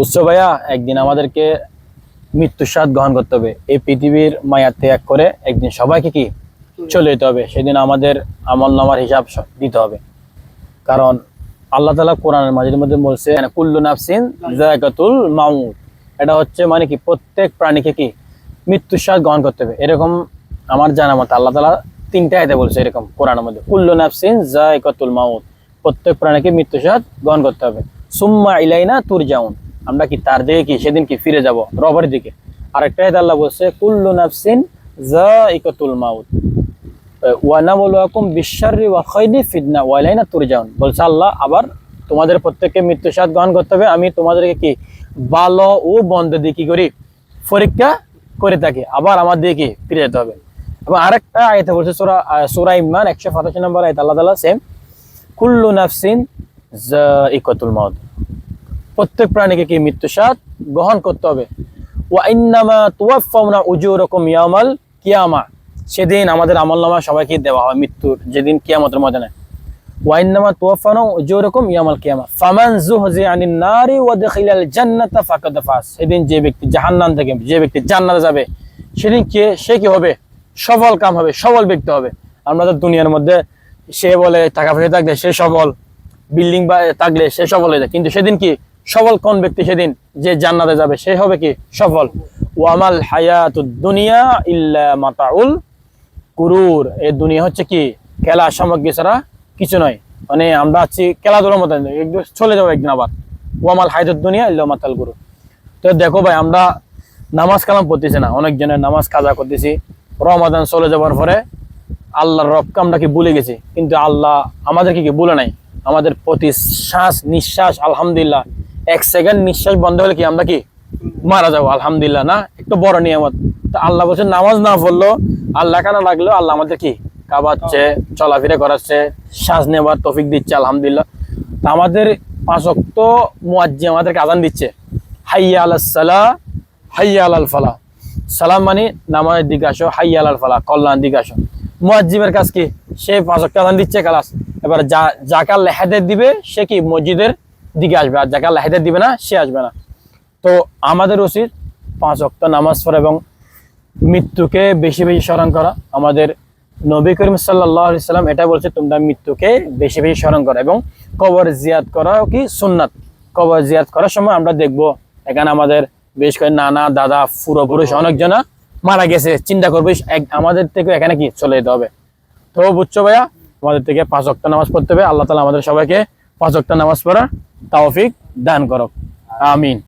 বুঝছ ভাইয়া? একদিন আমাদেরকে মৃত্যুর স্বাদ গ্রহণ করতে হবে। এই পৃথিবীর মায়া ত্যাগ করে একদিন সবাইকে কি চলে যেতে হবে। সেদিন আমাদের আমল নামার হিসাব দিতে হবে। কারণ আল্লাহ তালা কোরআনের মাঝের মধ্যে বলছে কুল্লু নাফসিন জায়গাতুল মাউত। এটা হচ্ছে মানে কি, প্রত্যেক প্রাণীকে কি মৃত্যুর স্বাদ গ্রহণ করতে হবে। এরকম আমার জানা মতো আল্লাহ তালা তিনটা আয়তে বলছে এরকম কোরআনের মধ্যে। কুল্লু নাফসিন জায়গাতুল মাউত। প্রত্যেক প্রাণীকে মৃত্যুর স্বাদ গ্রহণ করতে হবে। সুম্মা ইলাইনা তুর যাউন আমরা কি তার দিকে কি সেদিন কি ফিরে যাব? রবের দিকে। আরেকটা আয়াত আল্লাহ বলছে, কুল্লু নাফসিন মাউত। বিশ্বরি ফিদনা বলছে আল্লাহ, আবার তোমাদের প্রত্যেককে গ্রহণ করতে হবে। আমি তোমাদেরকে কি ভালো ও বন্ধ দিয়ে কি করি? পরীক্ষা করে থাকি। আবার আমার দিকে কি ফিরে যেতে হবে? এবং আরেকটা আয়তে বলছে, সোরা সোরা ইমরান একশো সাতাশি নম্বর আয়ত, আল্লাহ তালা সেম, কুল্লু নাফসিন ইকতুল মদ প্রত্যেক প্রাণীকে কি মৃত্যু স্বাদ গ্রহণ করতে হবে? ওয়া ইন্নামা তুওয়াফাউনা উজুরাকুম ইয়াউমাল কিয়ামা। সেদিন আমাদের আমলনামা সবাইকে দেওয়া হয় মৃত্যুর, যেদিন কিয়ামতের ময়দানে। ওয়া ইন্নামা তুওয়াফাউনা উজুরাকুম ইয়াউমাল কিয়ামা। ফামান যুহজি আনিন নারি ওয়া দাখিলাল জান্নাতা ফাকাদ ফাস। সেদিন যে ব্যক্তি জাহান্নাম থেকে, যে ব্যক্তি জান্নাতে যাবে, সেদিন কে, সে কি হবে? সফল কাম হবে সবল ব্যক্তি হবে। আমরা তো দুনিয়ার মধ্যে সে বলে টাকা পয়সা থাকলে সে সবল বিল্ডিং বা থাকলে সে সফল হয়ে যায়। কিন্তু সেদিন কি? সফল কোন ব্যক্তি সেদিন যে জান্নাতে যাবে, সে হবে কি সফল? ওয়ামাল হায়াতুদ দুনিয়া ইল্লা মাতাউল কুরুর। এই দুনিয়া হচ্ছে কি? খেলা সামগ্রী ছাড়া কিছু নয়। মানে আমরা আছি খেলাধুলার মতো। চলে যাব একদিন আবার। ওয়ামাল হায়াতুদ দুনিয়া ইল্লা মাতাল কুরুর। তো দেখো ভাই, আমরা নামাজ কালাম পড়তেছি না। অনেকজনের নামাজ কাজা করতেছি। রমাদান চলে যাওয়ার পরে আল্লাহর রবকে আমরা কি ভুলে গেছি? কিন্তু আল্লাহ আমাদেরকে কি ভুলে নাই? আমাদের প্রতি শ্বাস নিঃশ্বাস, আলহামদুলিল্লাহ এক সেকেন্ড নিঃশ্বাস বন্ধ হলে কি আমরা কি মারা যাব? আলহামদুলিল্লাহ, না? একটু বড় নিয়ামত। আল্লাহ বলছে, নামাজ না পড়ল, আল্লাহ কানা লাগল? আল্লাহ আমাদের কি কাবাচ্ছে চলাফেরা করাচ্ছে শ্বাস নেওয়ার তফিক দিচ্ছে, আলহামদুলিল্লাহ। তা আমাদের পাঁচ অক্ত মুয়াজ্জি আমাদেরকে আজান দিচ্ছে। হাইয়া আলাহ সালাহ, হাইয়া আলাল ফালা সালাম মানে নামাজের দিকে আসো, হাইয়া আলাল ফালা কল্যাণ দিকে আসো। মুয়াজ্জিমের কাজ কি? সে পাঁচ অক্ত আজান দিচ্ছে কালাস এবার যা যাকে আল্লাহ হেদায়েত দিবে, সে কি মসজিদের দিকে আসবে আর যাকে আল্লাহ হেদায়েত দিবে না, সে আসবে না। তো আমাদের উচিত পাঁচ অক্ত নামাজ পড়া এবং মৃত্যুকে বেশি বেশি স্মরণ করা। আমাদের নবী করিম সাল্লাহ সাল্লাম এটা বলছে, তোমরা মৃত্যুকে বেশি বেশি স্মরণ করো এবং কবর জিয়াদ করা কি সুন্নাত? কবর জিয়াদ করার সময় আমরা দেখব, এখানে আমাদের বেশ করে নানা দাদা পুরোপুরুষ অনেকজনা মারা গেছে। চিন্তা করবে আমাদের থেকে এখানে কি চলে যেতে হবে? তো বুঝছ ভাইয়া, আমাদের থেকে পাঁচ অক্ট নামাজ পড়তে হবে। আল্লাহ তালা আমাদের সবাইকে পাঁচ নামাজ পড়া তাওফিক দান করক। আমিন।